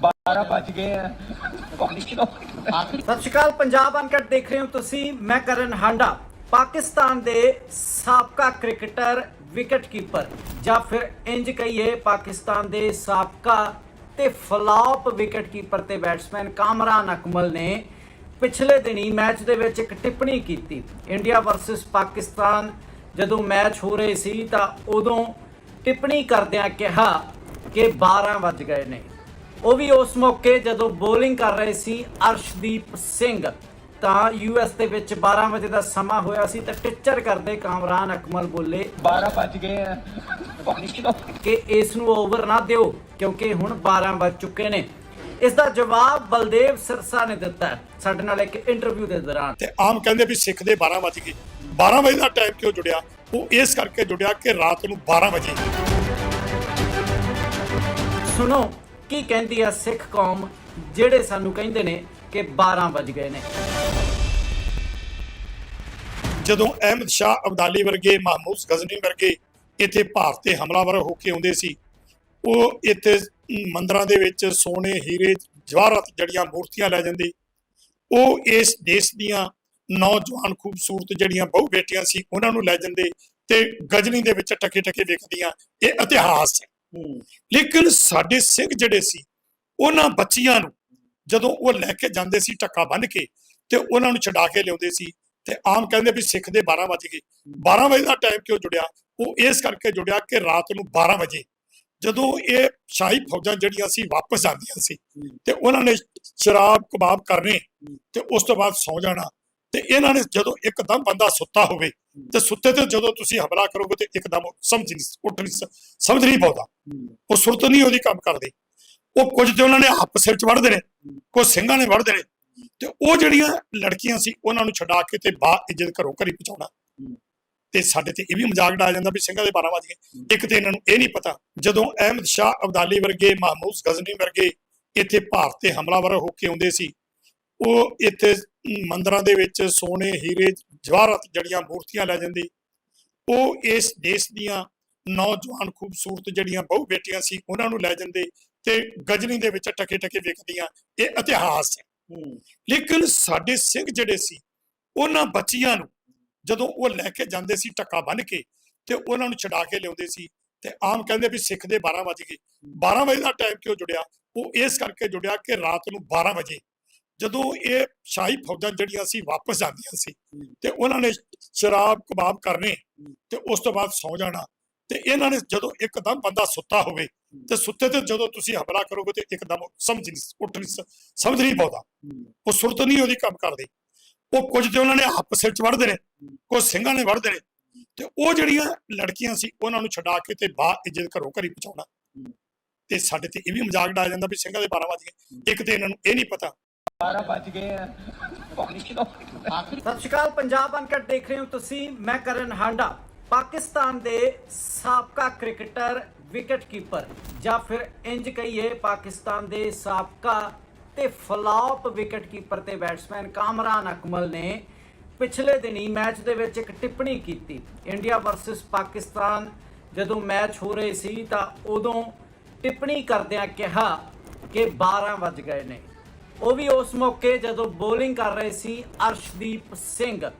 12 ਵੱਜ ਗਏ ਆ। ਪੌਣੀ ਕਿਲੋਮੀਟਰ ਸਤਿ ਸ਼੍ਰੀ ਅਕਾਲ, ਪੰਜਾਬ ਅਨਕਟ ਦੇਖ ਰਹੇ ਹੋ ਤੁਸੀਂ। ਮੈਂ ਕਰਨ ਹਾਂਡਾ, ਪਾਕਿਸਤਾਨ ਦੇ ਸਾਬਕਾ ਕ੍ਰਿਕਟਰ ਵਿਕਟ ਕੀਪਰ ਜਾਂ ਫਿਰ ਇੰਜ ਕਹੀਏ ਪਾਕਿਸਤਾਨ ਦੇ ਸਾਬਕਾ ਤੇ ਫਲਾਪ ਵਿਕਟ ਕੀਪਰ ਤੇ ਬੈਟਸਮੈਨ ਕਾਮਰਾਨ ਅਕਮਲ ਨੇ ਪਿਛਲੇ ਦਿਨੀ ਮੈਚ ਦੇ ਵਿੱਚ ਇੱਕ ਟਿੱਪਣੀ ਕੀਤੀ। ਇੰਡੀਆ ਵਰਸਸ ਪਾਕਿਸਤਾਨ ਜਦੋਂ ਮੈਚ ਹੋ ਰਹੇ ਸੀ ਤਾਂ ਉਦੋਂ ਟਿੱਪਣੀ ਕਰਦਿਆਂ ਕਿਹਾ ਕਿ 12 ਵੱਜ ਗਏ ਨੇ। ਉਹ ਵੀ ਉਸ ਮੌਕੇ ਜਦੋਂ ਬੋਲਿੰਗ ਕਰ ਰਹੇ ਸੀ ਅਰਸ਼ਦੀਪ ਸਿੰਘ ਤਾਂ ਯੂਐਸ ਦੇ ਵਿੱਚ 12 ਵਜੇ ਦਾ ਸਮਾਂ ਹੋਇਆ ਸੀ ਤਾਂ ਟਿੱਚਰ ਕਰਦੇ ਕਾਮਰਾਨ ਅਕਮਲ ਬੋਲੇ 12 ਵੱਜ ਗਏ ਆ। ਕਿ ਇਸ ਨੂੰ ਓਵਰ ਨਾ ਦਿਓ ਕਿਉਂਕਿ ਹੁਣ 12 ਵੱਜ ਚੁੱਕੇ ਨੇ। ਇਸ ਦਾ ਜਵਾਬ ਬਲਦੇਵ ਸਿਰਸਾ ਨੇ ਦਿੱਤਾ ਸਾਡੇ ਨਾਲ ਇੱਕ ਇੰਟਰਵਿਊ ਦੇ ਦੌਰਾਨ। ਤੇ ਆਮ ਕਹਿੰਦੇ ਵੀ ਸਿੱਖ ਦੇ 12 ਵਜ ਗਏ। 12 ਵਜੇ ਦਾ ਟਾਈਮ ਕਿਉਂ ਜੁੜਿਆ? ਉਹ ਇਸ ਕਰਕੇ ਜੁੜਿਆ ਕਿ ਰਾਤ ਨੂੰ 12 ਵਜੇ। ਸੁਣੋ ਕੀ ਕਹਿੰਦੀ ਆ ਸਿੱਖ ਕੌਮ, ਜਿਹੜੇ ਸਾਨੂੰ ਕਹਿੰਦੇ ਨੇ ਕਿ 12 ਵੱਜ ਗਏ ਨੇ। ਜਦੋਂ ਅਹਿਮਦ ਸ਼ਾਹ ਅਬਦਾਲੀ ਵਰਗੇ ਮਹਮੂਦ ਗਜ਼ਨੀ ਵਰਗੇ ਇੱਥੇ ਭਾਰਤ ਤੇ ਹਮਲਾਵਰ ਹੋ ਕੇ ਆਉਂਦੇ ਸੀ, ਉਹ ਇੱਥੇ ਮੰਦਰਾਂ ਦੇ ਵਿੱਚ ਸੋਨੇ, ਹੀਰੇ, ਜਵਾਹਰਤ ਜੜੀਆਂ ਮੂਰਤੀਆਂ ਲੈ ਜਾਂਦੇ। ਉਹ ਇਸ ਦੇਸ਼ ਦੀਆਂ ਨੌਜਵਾਨ ਖੂਬਸੂਰਤ ਜਿਹੜੀਆਂ ਬਹੁ ਬੇਟੀਆਂ ਸੀ, ਉਹਨਾਂ ਨੂੰ ਲੈ ਜਾਂਦੇ ਤੇ ਗਜਨੀ ਦੇ ਵਿੱਚ ਟਕੇ ਟਕੇ ਵੇਖਦੀਆਂ। ਇਹ ਇਤਿਹਾਸ ਹੈ। ਲੇਕਿਨ ਸਾਡੇ ਸਿੰਘ ਜਿਹੜੇ ਸੀ, ਉਹਨਾਂ ਬੱਚੀਆਂ ਨੂੰ ਜਦੋਂ ਉਹ ਲੈ ਕੇ ਜਾਂਦੇ ਸੀ ਟੱਕਾ ਬੰਨ ਕੇ ਤੇ ਉਹਨਾਂ ਨੂੰ ਛਡਾ ਕੇ ਲਿਆਉਂਦੇ ਸੀ ਤੇ ਆਮ ਕਹਿੰਦੇ ਵੀ ਸਿੱਖ ਦੇ 12 ਵਜ ਗਏ। 12 ਵਜੇ ਦਾ ਟਾਈਮ ਕਿਉਂ ਜੁੜਿਆ? ਉਹ ਇਸ ਕਰਕੇ ਜੁੜਿਆ ਕਿ ਰਾਤ ਨੂੰ 12 ਵਜੇ ਜਦੋਂ ਇਹ ਸ਼ਾਹੀ ਫੌਜਾਂ ਜਿਹੜੀਆਂ ਸੀ ਵਾਪਸ ਆਉਂਦੀਆਂ ਸੀ ਤੇ ਉਹਨਾਂ ਨੇ ਸ਼ਰਾਬ ਕਬਾਬ ਕਰਨੇ ਤੇ ਉਸ ਤੋਂ ਬਾਅਦ ਸੌ ਜਾਣਾ ਤੇ ਇਹਨਾਂ ਨੇ ਜਦੋਂ ਇੱਕਦਮ ਬੰਦਾ ਸੁੱਤਾ ਹੋਵੇ ਤੇ ਸੁੱਤੇ ਤੇ ਜਦੋਂ ਤੁਸੀਂ ਹਮਲਾ ਕਰੋਗੇ ਤੇ ਇੱਕਦਮ ਸਮਝ ਨਹੀਂ ਉੱਠ ਨਹੀਂ ਸਮਝ ਨਹੀਂ ਪਾਉਂਦਾ। ਉਹ ਸੁਰਤ ਨਹੀਂ ਉਹਦੀ ਕੰਮ ਕਰਦੇ। ਉਹ ਕੁਝ ਤੇ ਉਹਨਾਂ ਨੇ ਹੱਪ ਸਿਰ ਚ ਵੜਦੇ ਨੇ, ਕੁਝ ਸਿੰਘਾਂ ਨੇ ਵੜਦੇ ਨੇ। ਤੇ ਉਹ ਜਿਹੜੀਆਂ ਲੜਕੀਆਂ ਸੀ, ਉਹਨਾਂ ਨੂੰ ਛਡਾ ਕੇ ਤੇ ਬਾ ਇੱਜ਼ਤ ਘਰੋਂ ਘਰੀ ਪਹੁੰਚਾਉਣਾ। ਤੇ ਸਾਡੇ ਤੇ ਇਹ ਵੀ ਮਜ਼ਾਕ ਡਾਇਆ ਜਾਂਦਾ ਵੀ ਸਿੰਘਾਂ ਦੇ 12 ਵਜ ਗਏ। ਇੱਕ ਤੇ ਇਹਨਾਂ ਨੂੰ ਇਹ ਨਹੀਂ ਪਤਾ, ਜਦੋਂ ਅਹਿਮਦ ਸ਼ਾਹ ਅਬਦਾਲੀ ਵਰਗੇ, ਮਹਮੂਦ ਗਜ਼ਨੀ ਵਰਗੇ ਇੱਥੇ ਭਾਰਤ ਤੇ ਹਮਲਾਵਰ ਹੋ ਕੇ ਆਉਂਦੇ ਸੀ, ਉਹ ਇੱਥੇ ਮੰਦਰਾਂ ਦੇ ਵਿੱਚ ਸੋਨੇ ਹੀਰੇ ਜਵਾਹਰਾਤ ਜੜੀਆਂ ਮੂਰਤੀਆਂ ਲੈ ਜਾਂਦੇ। ਉਹ ਇਸ ਦੇਸ਼ ਦੀਆਂ ਨੌਜਵਾਨ ਖੂਬਸੂਰਤ ਜਿਹੜੀਆਂ ਬਹੁ ਬੇਟੀਆਂ ਸੀ ਉਹਨਾਂ ਨੂੰ ਲੈ ਜਾਂਦੇ ਤੇ ਗਜਨੀ ਦੇ ਵਿੱਚ ਟਕੇ ਟਕੇ ਵੇਖਦੀਆਂ। ਇਹ ਇਤਿਹਾਸ ਹੈ। ਲੇਕਿਨ ਸਾਡੇ ਸਿੰਘ ਜਿਹੜੇ ਸੀ ਉਹਨਾਂ ਬੱਚੀਆਂ ਨੂੰ ਜਦੋਂ ਉਹ ਲੈ ਕੇ ਜਾਂਦੇ ਸੀ ਟੱਕਾ ਬੰਨ ਕੇ ਤੇ ਉਹਨਾਂ ਨੂੰ ਛਡਾ ਕੇ ਲਿਆਉਂਦੇ ਸੀ ਤੇ ਆਮ ਕਹਿੰਦੇ ਵੀ ਸਿੱਖ ਦੇ 12 ਵਜ ਗਏ। 12 ਵਜੇ ਦਾ ਟਾਈਮ ਕਿਉਂ ਜੁੜਿਆ? ਉਹ ਇਸ ਕਰਕੇ ਜੁੜਿਆ ਕਿ ਰਾਤ ਨੂੰ 12 ਵਜੇ ਜਦੋਂ ਇਹ ਸ਼ਾਹੀ ਫੌਜਾਂ ਜਿਹੜੀਆਂ ਸੀ ਵਾਪਸ ਆਉਂਦੀਆਂ ਸੀ ਤੇ ਉਹਨਾਂ ਨੇ ਸ਼ਰਾਬ ਕਬਾਬ ਕਰਨੇ ਤੇ ਉਸ ਤੋਂ ਬਾਅਦ ਸੌ ਜਾਣਾ ਤੇ ਇਹਨਾਂ ਨੇ ਜਦੋਂ ਇੱਕਦਮ ਬੰਦਾ ਸੁੱਤਾ ਹੋਵੇ ਤੇ ਸੁੱਤੇ ਤੇ ਜਦੋਂ ਤੁਸੀਂ ਹਮਲਾ ਕਰੋਗੇ ਤੇ ਇੱਕਦਮ ਸਮਝ ਨਹੀਂ ਉੱਠ ਨਹੀਂ ਸਮਝ ਨਹੀਂ ਪਾਉਂਦਾ ਉਹ ਸੁਰਤ ਨਹੀਂ ਉਹਦੀ ਕੰਮ ਕਰਦੇ। ਉਹ ਕੁਝ ਤੇ ਉਹਨਾਂ ਨੇ ਹੱਪ ਸਿਰ ਚ ਵੜਦੇ ਨੇ ਕੁਝ ਸਿੰਘਾਂ ਨੇ ਵੜਦੇ ਨੇ ਤੇ ਉਹ ਜਿਹੜੀਆਂ ਲੜਕੀਆਂ ਸੀ ਉਹਨਾਂ ਨੂੰ ਛਡਾ ਕੇ ਤੇ ਬਾ ਇੱਜ਼ਤ ਘਰੋਂ ਘਰੀ ਪਹੁੰਚਾਉਣਾ। ਤੇ ਸਾਡੇ ਤੇ ਇਹ ਵੀ ਮਜ਼ਾਕ ਡਾਇਆ ਜਾਂਦਾ ਵੀ ਸਿੰਘਾਂ ਦੇ 12 ਵਜ ਇੱਕ ਤੇ ਇਹਨਾਂ ਨੂੰ ਇਹ ਨਹੀਂ ਪਤਾ 12 ਵੱਜ ਗਏ ਆ। ਪੌਣੀ ਕਿਲੋਮੀਟਰ ਸਤਿ ਸ਼੍ਰੀ ਅਕਾਲ, ਪੰਜਾਬ ਅਨਕਟ ਦੇਖ ਰਹੇ ਹੋ ਤੁਸੀਂ। ਮੈਂ ਕਰਨ ਹਾਂਡਾ, ਪਾਕਿਸਤਾਨ ਦੇ ਸਾਬਕਾ ਕ੍ਰਿਕਟਰ ਵਿਕਟ ਕੀਪਰ ਜਾਂ ਫਿਰ ਇੰਜ ਕਹੀਏ ਪਾਕਿਸਤਾਨ ਦੇ ਸਾਬਕਾ ਤੇ ਫਲਾਪ ਵਿਕਟ ਕੀਪਰ ਤੇ ਬੈਟਸਮੈਨ ਕਾਮਰਾਨ ਅਕਮਲ ਨੇ ਪਿਛਲੇ ਦਿਨੀ ਮੈਚ ਦੇ ਵਿੱਚ ਇੱਕ ਟਿੱਪਣੀ ਕੀਤੀ। ਇੰਡੀਆ ਵਰਸਸ ਪਾਕਿਸਤਾਨ ਜਦੋਂ ਮੈਚ ਹੋ ਰਹੇ ਸੀ ਤਾਂ ਉਦੋਂ ਟਿੱਪਣੀ ਕਰਦਿਆਂ ਕਿਹਾ ਕਿ 12 ਵੱਜ ਗਏ ਨੇ। ਉਹ ਵੀ ਉਸ ਮੌਕੇ ਜਦੋਂ ਬੋਲਿੰਗ ਕਰ ਰਹੇ ਸੀ ਅਰਸ਼ਦੀਪ ਸਿੰਘ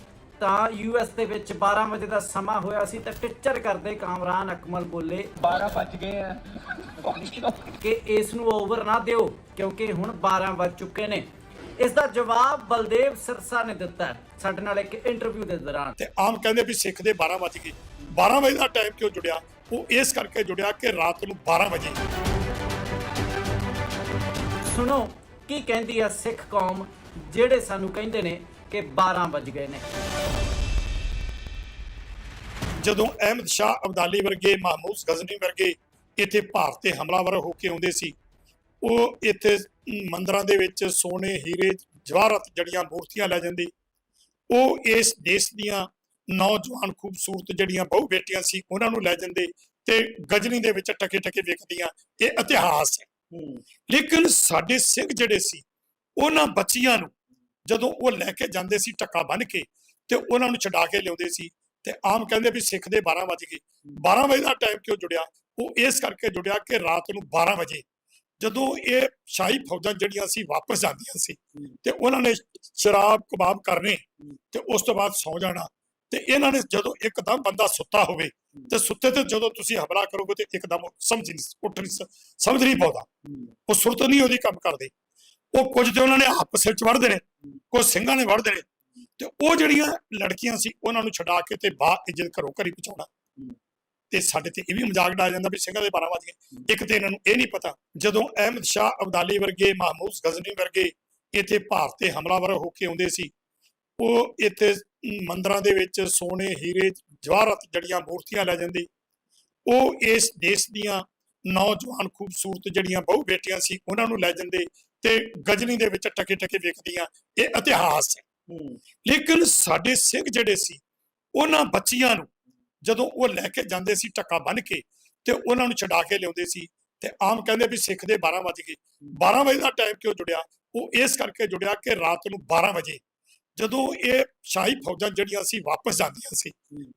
ਤਾਂ ਯੂਐਸ ਦੇ ਵਿੱਚ 12 ਵਜੇ ਦਾ ਸਮਾਂ ਹੋਇਆ ਸੀ ਤਾਂ ਟਿੱਚਰ ਕਰਦੇ ਕਾਮਰਾਨ ਅਕਮਲ ਬੋਲੇ 12 ਵੱਜ ਗਏ ਆ। ਕਿ ਇਸ ਨੂੰ ਓਵਰ ਨਾ ਦਿਓ ਕਿਉਂਕਿ ਹੁਣ 12 ਵੱਜ ਚੁੱਕੇ ਨੇ। ਇਸ ਦਾ ਜਵਾਬ ਬਲਦੇਵ ਸਿਰਸਾ ਨੇ ਦਿੱਤਾ ਸਾਡੇ ਨਾਲ ਇੱਕ ਇੰਟਰਵਿਊ ਦੇ ਦੌਰਾਨ। ਤੇ ਆਮ ਕਹਿੰਦੇ ਵੀ ਸਿੱਖ ਦੇ 12 ਵਜ ਗਏ। 12 ਵਜੇ ਦਾ ਟਾਈਮ ਕਿਉਂ ਜੁੜਿਆ? ਉਹ ਇਸ ਕਰਕੇ ਜੁੜਿਆ ਕਿ ਰਾਤ ਨੂੰ 12 ਵਜੇ। ਸੁਣੋ ਕੀ ਕਹਿੰਦੀ ਆ ਸਿੱਖ ਕੌਮ ਜਿਹੜੇ ਸਾਨੂੰ ਕਹਿੰਦੇ ਨੇ ਕਿ 12 ਵੱਜ ਗਏ ਨੇ? ਜਦੋਂ ਅਹਿਮਦ ਸ਼ਾਹ ਅਬਦਾਲੀ ਵਰਗੇ ਮਾਹਮੂਦ ਗਜ਼ਨੀ ਵਰਗੇ ਇੱਥੇ ਭਾਰਤ ਤੇ ਹਮਲਾਵਰ ਹੋ ਕੇ ਆਉਂਦੇ ਸੀ, ਉਹ ਇੱਥੇ ਮੰਦਰਾਂ ਦੇ ਵਿੱਚ ਸੋਨੇ, ਹੀਰੇ, ਜਵਾਹਰਤ ਜੜੀਆਂ ਮੂਰਤੀਆਂ ਲੈ ਜਾਂਦੇ। ਉਹ ਇਸ ਦੇਸ਼ ਦੀਆਂ ਨੌਜਵਾਨ ਖੂਬਸੂਰਤ ਜਿਹੜੀਆਂ ਬਹੁ ਬੇਟੀਆਂ ਸੀ, ਉਹਨਾਂ ਨੂੰ ਲੈ ਜਾਂਦੇ ਤੇ ਗਜਨੀ ਦੇ ਵਿੱਚ ਟਕੇ ਟਕੇ ਵੇਖਦੀਆਂ। ਇਹ ਇਤਿਹਾਸ ਹੈ। ਲੇਕਿਨ ਸਾਡੇ ਸਿੰਘ ਜਿਹੜੇ ਸੀ, ਉਹਨਾਂ ਬੱਚੀਆਂ ਨੂੰ ਜਦੋਂ ਉਹ ਲੈ ਕੇ ਜਾਂਦੇ ਸੀ ਟੱਕਾ ਬੰਨ ਕੇ ਤੇ ਉਹਨਾਂ ਨੂੰ ਛਡਾ ਕੇ ਲਿਆਉਂਦੇ ਸੀ ਤੇ ਆਮ ਕਹਿੰਦੇ ਵੀ ਸਿੱਖ ਦੇ 12 ਵਜ ਗਏ। 12 ਵਜੇ ਦਾ ਟਾਈਮ ਕਿਉਂ ਜੁੜਿਆ? ਉਹ ਇਸ ਕਰਕੇ ਜੁੜਿਆ ਕਿ ਰਾਤ ਨੂੰ 12 ਵਜੇ ਜਦੋਂ ਇਹ ਸ਼ਾਹੀ ਫੌਜਾਂ ਜਿਹੜੀਆਂ ਸੀ ਵਾਪਸ ਜਾਂਦੀਆਂ ਸੀ ਤੇ ਉਹਨਾਂ ਨੇ ਸ਼ਰਾਬ ਕਬਾਬ ਕਰਨੇ ਤੇ ਉਸ ਤੋਂ ਬਾਅਦ ਸੌ ਜਾਣਾ ਤੇ ਇਹਨਾਂ ਨੇ ਜਦੋਂ ਇੱਕਦਮ ਬੰਦਾ ਸੁੱਤਾ ਹੋਵੇ ਤੇ ਸੁੱਤੇ ਤੇ ਜਦੋਂ ਤੁਸੀਂ ਹਮਲਾ ਕਰੋਗੇ ਤੇ ਇੱਕਦਮ ਸਮਝ ਨਹੀਂ ਉੱਠ ਨਹੀਂ ਸਮਝ ਨਹੀਂ ਪਾਉਂਦਾ। ਉਹ ਸੁਰਤ ਨਹੀਂ ਉਹਦੀ ਕੰਮ ਕਰਦੇ। ਉਹ ਕੁਝ ਤੇ ਉਹਨਾਂ ਨੇ ਆਪਸ ਵਿੱਚ ਵੜਦੇ ਨੇ, ਕੁਝ ਸਿੰਘਾਂ ਨੇ ਵੜਦੇ ਨੇ। ਤੇ ਉਹ ਜਿਹੜੀਆਂ ਲੜਕੀਆਂ ਸੀ, ਉਹਨਾਂ ਨੂੰ ਛਡਾ ਕੇ ਤੇ ਬਾਹਰ ਇੱਜ਼ਤ ਘਰੋਂ ਘਰੀ ਪਹੁੰਚਾਉਣਾ। ਤੇ ਸਾਡੇ ਤੇ ਇਹ ਵੀ ਮਜ਼ਾਕ ਡਾਇਆ ਜਾਂਦਾ ਵੀ ਸਿੰਘਾਂ ਦੇ 12 ਵਜ ਗਏ। ਇੱਕ ਤੇ ਇਹਨਾਂ ਨੂੰ ਇਹ ਨਹੀਂ ਪਤਾ, ਜਦੋਂ ਅਹਿਮਦ ਸ਼ਾਹ ਅਬਦਾਲੀ ਵਰਗੇ, ਮਾਹਮੂਦ ਗਜ਼ਨੀ ਵਰਗੇ ਇੱਥੇ ਭਾਰਤ ਤੇ ਹਮਲਾਵਰ ਹੋ ਕੇ ਆਉਂਦੇ ਸੀ, ਉਹ ਇੱਥੇ ਮੰਦਰਾਂ ਦੇ ਵਿੱਚ ਸੋਨੇ ਹੀਰੇ ਜਵਾਹਰਤ ਜੜੀਆਂ ਮੂਰਤੀਆਂ ਲੈ ਜਾਂਦੇ। ਉਹ ਇਸ ਦੇਸ਼ ਦੀਆਂ ਨੌਜਵਾਨ ਖੂਬਸੂਰਤ ਜਿਹੜੀਆਂ ਬਹੁ ਬੇਟੀਆਂ ਸੀ ਉਹਨਾਂ ਨੂੰ ਲੈ ਜਾਂਦੇ ਤੇ ਗਜਨੀ ਦੇ ਵਿੱਚ ਟਕੇ ਟਕੇ ਵੇਖਦੀਆਂ। ਇਹ ਇਤਿਹਾਸ ਹੈ। ਲੇਕਿਨ ਸਾਡੇ ਸਿੰਘ ਜਿਹੜੇ ਸੀ ਉਹਨਾਂ ਬੱਚੀਆਂ ਨੂੰ ਜਦੋਂ ਉਹ ਲੈ ਕੇ ਜਾਂਦੇ ਸੀ ਟੱਕਾ ਬੰਨ ਕੇ ਤੇ ਉਹਨਾਂ ਨੂੰ ਛਡਾ ਕੇ ਲਿਆਉਂਦੇ ਸੀ ਤੇ ਆਮ ਕਹਿੰਦੇ ਵੀ ਸਿੱਖ ਦੇ 12 ਵਜ ਗਏ। 12 ਵਜੇ ਦਾ ਟਾਈਮ ਕਿਉਂ ਜੁੜਿਆ? ਉਹ ਇਸ ਕਰਕੇ ਜੁੜਿਆ ਕਿ ਰਾਤ ਨੂੰ 12 ਵਜੇ ਜਦੋਂ ਇਹ ਸ਼ਾਹੀ ਫੌਜਾਂ ਜਿਹੜੀਆਂ ਸੀ ਵਾਪਸ ਜਾਂਦੀਆਂ ਸੀ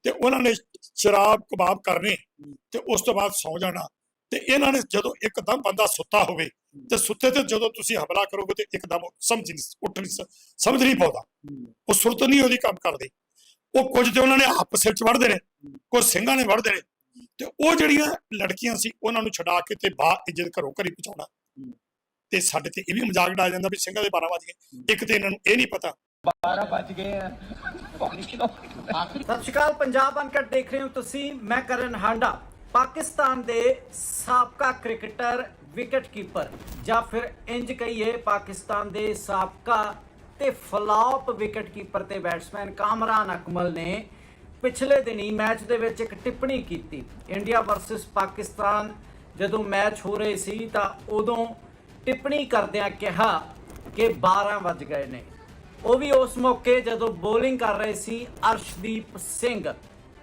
ਤੇ ਉਹਨਾਂ ਨੇ ਸ਼ਰਾਬ ਕਬਾਬ ਕਰਨੇ ਤੇ ਉਸ ਤੋਂ ਬਾਅਦ ਸੌ ਜਾਣਾ ਤੇ ਇਹਨਾਂ ਨੇ ਜਦੋਂ ਇੱਕਦਮ ਬੰਦਾ ਸੁੱਤਾ ਹੋਵੇ ਤੇ ਸੁੱਤੇ ਤੇ ਜਦੋਂ ਤੁਸੀਂ ਹਮਲਾ ਕਰੋਗੇ ਤੇ ਇੱਕਦਮ ਸਮਝ ਨਹੀਂ ਉੱਠ ਨਹੀਂ ਸਮਝ ਨਹੀਂ ਪਾਉਂਦਾ। ਉਹ ਸੁਰਤ ਨਹੀਂ ਉਹਦੀ ਕੰਮ ਕਰਦੇ। ਉਹ ਕੁਝ ਤੇ ਉਹਨਾਂ ਨੇ ਆਪਸ ਵਿੱਚ ਵੜਦੇ ਨੇ ਕੁਝ ਸਿੰਘਾਂ ਨੇ ਵੜਦੇ ਨੇ ਤੇ ਉਹ ਜਿਹੜੀਆਂ ਲੜਕੀਆਂ ਸੀ ਉਹਨਾਂ ਨੂੰ ਛਡਾ ਕੇ ਤੇ ਬਾਹਰ ਇੱਜ਼ਤ ਘਰੋਂ ਘਰੀ ਪਹੁੰਚਾਉਣਾ। ਤੇ ਸਾਡੇ ਤੇ ਇਹ ਵੀ ਮਜ਼ਾਕ ਡਾਇਆ ਜਾਂਦਾ ਵੀ ਸਿੰਘਾਂ ਦੇ 12 ਵਜ ਇੱਕ ਤੇ ਇਹਨਾਂ ਨੂੰ ਇਹ ਨਹੀਂ ਪਤਾ 12 ਵੱਜ ਗਏ ਆ। ਪੌਣੀ ਕਿਲੋਮੀਟਰ। ਸਤਿ ਸ਼੍ਰੀ ਅਕਾਲ, ਪੰਜਾਬ ਅਨਕਟ ਦੇਖ ਰਹੇ ਹੋ ਤੁਸੀਂ। ਮੈਂ ਕਰਨ ਹਾਂਡਾ, ਪਾਕਿਸਤਾਨ ਦੇ ਸਾਬਕਾ ਕ੍ਰਿਕਟਰ ਵਿਕਟ ਕੀਪਰ ਜਾਂ ਫਿਰ ਇੰਜ ਕਹੀਏ ਪਾਕਿਸਤਾਨ ਦੇ ਸਾਬਕਾ ਤੇ ਫਲਾਪ ਵਿਕਟ ਕੀਪਰ ਤੇ ਬੈਟਸਮੈਨ ਕਾਮਰਾਨ ਅਕਮਲ ਨੇ ਪਿਛਲੇ ਦਿਨੀ ਮੈਚ ਦੇ ਵਿੱਚ ਇੱਕ ਟਿੱਪਣੀ ਕੀਤੀ। ਇੰਡੀਆ ਵਰਸਸ ਪਾਕਿਸਤਾਨ ਜਦੋਂ ਮੈਚ ਹੋ ਰਹੇ ਸੀ ਤਾਂ ਉਦੋਂ ਟਿੱਪਣੀ ਕਰਦਿਆਂ ਕਿਹਾ ਕਿ 12 ਵੱਜ ਗਏ ਨੇ। ਉਹ ਵੀ ਉਸ ਮੌਕੇ ਜਦੋਂ ਬੋਲਿੰਗ ਕਰ ਰਹੇ ਸੀ ਅਰਸ਼ਦੀਪ ਸਿੰਘ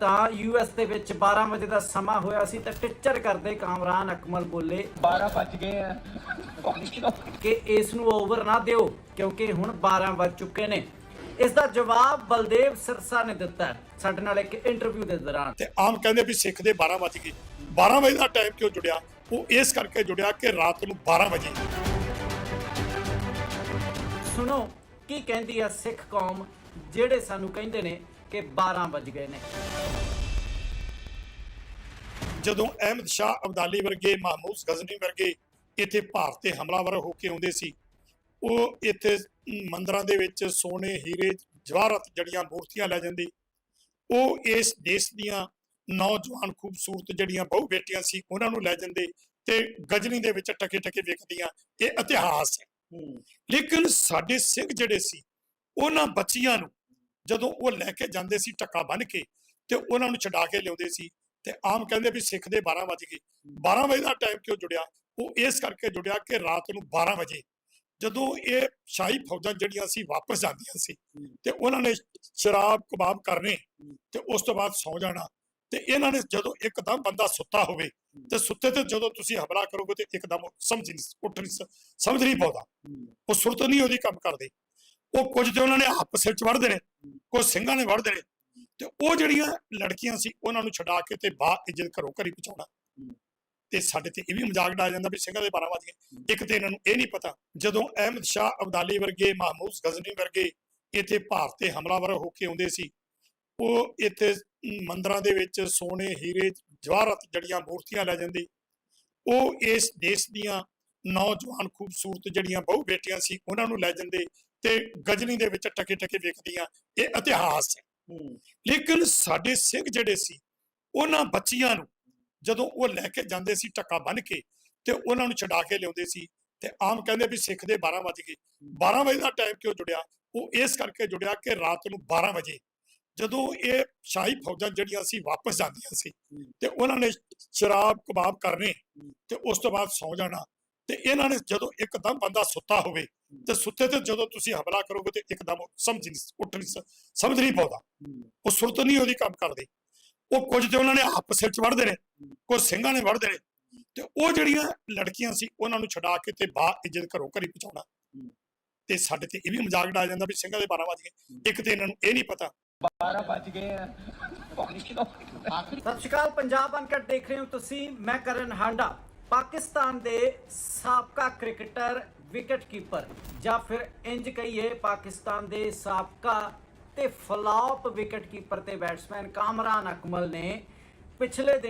ਤਾਂ ਯੂਐਸ ਦੇ ਵਿੱਚ 12 ਵਜੇ ਦਾ ਸਮਾਂ ਹੋਇਆ ਸੀ ਤਾਂ ਟਿੱਚਰ ਕਰਦੇ ਕਾਮਰਾਨ ਅਕਮਲ ਬੋਲੇ 12 ਵੱਜ ਗਏ ਆ। ਕਿ ਇਸ ਨੂੰ ਓਵਰ ਨਾ ਦਿਓ ਕਿਉਂਕਿ ਹੁਣ 12 ਵੱਜ ਚੁੱਕੇ ਨੇ। ਇਸ ਦਾ ਜਵਾਬ ਬਲਦੇਵ ਸਿਰਸਾ ਨੇ ਦਿੱਤਾ ਸਾਡੇ ਨਾਲ ਇੱਕ ਇੰਟਰਵਿਊ ਦੇ ਦੌਰਾਨ। ਤੇ ਆਮ ਕਹਿੰਦੇ ਵੀ ਸਿੱਖ ਦੇ 12 ਵਜ ਗਏ। 12 ਵਜੇ ਦਾ ਟਾਈਮ ਕਿਉਂ ਜੁੜਿਆ? ਉਹ ਇਸ ਕਰਕੇ ਜੁੜਿਆ ਕਿ ਰਾਤ ਨੂੰ 12 ਵਜੇ। ਸੁਣੋ ਕੀ ਕਹਿੰਦੀ ਆ ਸਿੱਖ ਕੌਮ ਜਿਹੜੇ ਸਾਨੂੰ ਕਹਿੰਦੇ ਨੇ ਕਿ 12 ਵੱਜ ਗਏ ਨੇ? ਜਦੋਂ ਅਹਿਮਦ ਸ਼ਾਹ ਅਬਦਾਲੀ ਵਰਗੇ ਮਹਮੂਦ ਗਜ਼ਨੀ ਵਰਗੇ ਇੱਥੇ ਭਾਰਤ ਤੇ ਹਮਲਾਵਰ ਹੋ ਕੇ ਆਉਂਦੇ ਸੀ, ਉਹ ਇੱਥੇ ਮੰਦਰਾਂ ਦੇ ਵਿੱਚ ਸੋਨੇ, ਹੀਰੇ, ਜਵਾਹਰਤ ਜੜੀਆਂ ਮੂਰਤੀਆਂ ਲੈ ਜਾਂਦੇ। ਉਹ ਇਸ ਦੇਸ਼ ਦੀਆਂ ਨੌਜਵਾਨ ਖੂਬਸੂਰਤ ਜਿਹੜੀਆਂ ਬਹੁ ਬੇਟੀਆਂ ਸੀ, ਉਹਨਾਂ ਨੂੰ ਲੈ ਜਾਂਦੇ ਤੇ ਗਜਨੀ ਦੇ ਵਿੱਚ ਟਕੇ ਟਕੇ ਵੇਖਦੀਆਂ। ਇਹ ਇਤਿਹਾਸ ਹੈ। ਲੇਕਿਨ ਸਾਡੇ ਸਿੰਘ ਜਿਹੜੇ ਸੀ ਉਹਨਾਂ ਬੱਚੀਆਂ ਨੂੰ ਜਦੋਂ ਉਹ ਲੈ ਕੇ ਜਾਂਦੇ ਸੀ ਟੱਕਾ ਬੰਨ ਕੇ ਤੇ ਉਹਨਾਂ ਨੂੰ ਛਡਾ ਕੇ ਲਿਆਉਂਦੇ ਸੀ ਤੇ ਆਮ ਕਹਿੰਦੇ ਵੀ ਸਿੱਖ ਦੇ 12 ਵਜ ਗਏ। 12 ਵਜੇ ਦਾ ਟਾਈਮ ਕਿਉਂ ਜੁੜਿਆ? ਉਹ ਇਸ ਕਰਕੇ ਜੁੜਿਆ ਕਿ ਰਾਤ ਨੂੰ 12 ਵਜੇ ਜਦੋਂ ਇਹ ਸ਼ਾਹੀ ਫੌਜਾਂ ਜਿਹੜੀਆਂ ਸੀ ਵਾਪਸ ਜਾਂਦੀਆਂ ਸੀ ਤੇ ਉਹਨਾਂ ਨੇ ਸ਼ਰਾਬ ਕਬਾਬ ਕਰਨੇ ਤੇ ਉਸ ਤੋਂ ਬਾਅਦ ਸੌ ਜਾਣਾ ਤੇ ਇਹਨਾਂ ਨੇ ਜਦੋਂ ਇੱਕਦਮ ਬੰਦਾ ਸੁੱਤਾ ਹੋਵੇ ਤੇ ਸੁੱਤੇ ਤੇ ਜਦੋਂ ਤੁਸੀਂ ਹਮਲਾ ਕਰੋਗੇ ਤੇ ਇੱਕਦਮ ਸਮਝ ਨਹੀਂ ਉੱਠ ਨਹੀਂ ਸਮਝ ਨਹੀਂ ਪਾਉਂਦਾ। ਉਹ ਸੁਰਤ ਨਹੀਂ ਉਹਦੀ ਕੰਮ ਕਰਦੇ। ਉਹ ਕੁਝ ਤੇ ਉਹਨਾਂ ਨੇ ਆਪਸ ਵਿੱਚ ਵੜਦੇ ਨੇ, ਕੁਝ ਸਿੰਘਾਂ ਨੇ ਵੜਦੇ ਨੇ। ਤੇ ਉਹ ਜਿਹੜੀਆਂ ਲੜਕੀਆਂ ਸੀ, ਉਹਨਾਂ ਨੂੰ ਛਡਾ ਕੇ ਤੇ ਬਾਹਰ ਇੱਜ਼ਤ ਘਰੋਂ ਘਰੀ ਪਹੁੰਚਾਉਣਾ। ਤੇ ਸਾਡੇ ਤੇ ਇਹ ਵੀ ਮਜ਼ਾਕ ਡਾ ਜਾਂਦਾ ਵੀ ਸਿੰਘਾਂ ਦੇ 12 ਵਜ ਗਏ। ਇੱਕ ਤੇ ਇਹਨਾਂ ਨੂੰ ਇਹ ਨਹੀਂ ਪਤਾ, ਜਦੋਂ ਅਹਿਮਦ ਸ਼ਾਹ ਅਬਦਾਲੀ ਵਰਗੇ, ਮਾਹਮੂਦ ਗਜ਼ਨੀ ਵਰਗੇ ਇੱਥੇ ਭਾਰਤ ਤੇ ਹਮਲਾਵਰ ਹੋ ਕੇ ਆਉਂਦੇ ਸੀ, ਉਹ ਇੱਥੇ ਮੰਦਰਾਂ ਦੇ ਵਿੱਚ ਸੋਨੇ, ਹੀਰੇ ਜਵਾਹਰਤ ਜੜੀਆਂ ਮੂਰਤੀਆਂ ਲੈ ਜਾਂਦੇ। ਉਹ ਇਸ ਦੇਸ਼ ਦੀਆਂ ਨੌਜਵਾਨ ਖੂਬਸੂਰਤ ਜਿਹੜੀਆਂ ਬਹੁ ਬੇਟੀਆਂ ਸੀ ਉਹਨਾਂ ਨੂੰ ਲੈ ਜਾਂਦੇ ਤੇ ਗਜਨੀ ਦੇ ਵਿੱਚ ਟਕੇ ਟਕੇ ਵੇਖਦੀਆਂ। ਇਹ ਇਤਿਹਾਸ ਹੈ। ਲੇਕਿਨ ਸਾਡੇ ਸਿੰਘ ਜਿਹੜੇ ਸੀ ਉਹਨਾਂ ਬੱਚੀਆਂ ਨੂੰ ਜਦੋਂ ਉਹ ਲੈ ਕੇ ਜਾਂਦੇ ਸੀ ਟੱਕਾ ਬੰਨ ਕੇ ਤੇ ਉਹਨਾਂ ਨੂੰ ਛਡਾ ਕੇ ਲਿਆਉਂਦੇ ਸੀ ਤੇ ਆਮ ਕਹਿੰਦੇ ਵੀ ਸਿੱਖ ਦੇ 12 ਵਜ ਗਏ। 12 ਵਜੇ ਦਾ ਟਾਈਮ ਕਿਉਂ ਜੁੜਿਆ? ਉਹ ਇਸ ਕਰਕੇ ਜੁੜਿਆ ਕਿ ਰਾਤ ਨੂੰ 12 ਵਜੇ ਜਦੋਂ ਇਹ ਸ਼ਾਹੀ ਫੌਜਾਂ ਜਿਹੜੀਆਂ ਸੀ ਵਾਪਸ ਜਾਂਦੀਆਂ ਸੀ ਤੇ ਉਹਨਾਂ ਨੇ ਸ਼ਰਾਬ ਕਬਾਬ ਕਰਨੇ ਤੇ ਉਸ ਤੋਂ ਬਾਅਦ ਸੌ ਜਾਣਾ ਤੇ ਇਹਨਾਂ ਨੇ ਜਦੋਂ ਇੱਕਦਮ ਬੰਦਾ ਸੁੱਤਾ ਹੋਵੇ ਤੇ ਸੁੱਤੇ ਤੇ ਜਦੋਂ ਤੁਸੀਂ ਹਮਲਾ ਕਰੋਗੇ ਤੇ ਇੱਕਦਮ ਸਮਝ ਨਹੀਂ ਉੱਠ ਨਹੀਂ ਸਮਝ ਨਹੀਂ ਪਾਉਂਦਾ। ਉਹ ਸੁਰਤ ਨਹੀਂ ਉਹਦੀ ਕੰਮ ਕਰਦੇ। ਉਹ ਕੁਝ ਤੇ ਉਹਨਾਂ ਨੇ ਆਪਸ ਵਿੱਚ ਵੜਦੇ ਨੇ ਕੁਝ ਸਿੰਘਾਂ ਨੇ ਵੜਦੇ ਨੇ ਤੇ ਉਹ ਜਿਹੜੀਆਂ ਲੜਕੀਆਂ ਸੀ ਉਹਨਾਂ ਨੂੰ ਛਡਾ ਕੇ ਤੇ ਬਾਹਰ ਇੱਜ਼ਤ ਘਰੋਂ ਘਰੀ ਪਹੁੰਚਾਉਣਾ ਤੇ ਸਾਡੇ ਤੇ ਇਹ ਵੀ ਮਜ਼ਾਕ ਡਾਇਆ ਜਾਂਦਾ ਵੀ ਸਿੰਘਾਂ ਦੇ 12 ਵਜ ਇੱਕ ਤੇ ਇਹਨਾਂ ਨੂੰ ਇਹ ਨਹੀਂ ਪਤਾ 12 ਵੱਜ ਗਏ ਆ। ਪੌਣੀ ਕਿਲੋਮੀਟਰ। ਸਤਿ ਸ਼੍ਰੀ ਅਕਾਲ, ਪੰਜਾਬ ਅਨਕਟ ਦੇਖ ਰਹੇ ਹੋ ਤੁਸੀਂ। ਮੈਂ ਕਰਨ ਹਾਂਡਾ, ਪਾਕਿਸਤਾਨ ਦੇ ਸਾਬਕਾ ਕ੍ਰਿਕਟਰ ਵਿਕਟ ਕੀਪਰ ਜਾਂ ਫਿਰ ਇੰਜ ਕਹੀਏ ਪਾਕਿਸਤਾਨ ਦੇ ਸਾਬਕਾ ਤੇ ਫਲਾਪ ਵਿਕਟ ਕੀਪਰ ਤੇ ਬੈਟਸਮੈਨ ਕਾਮਰਾਨ ਅਕਮਲ ਨੇ ਪਿਛਲੇ ਦਿਨ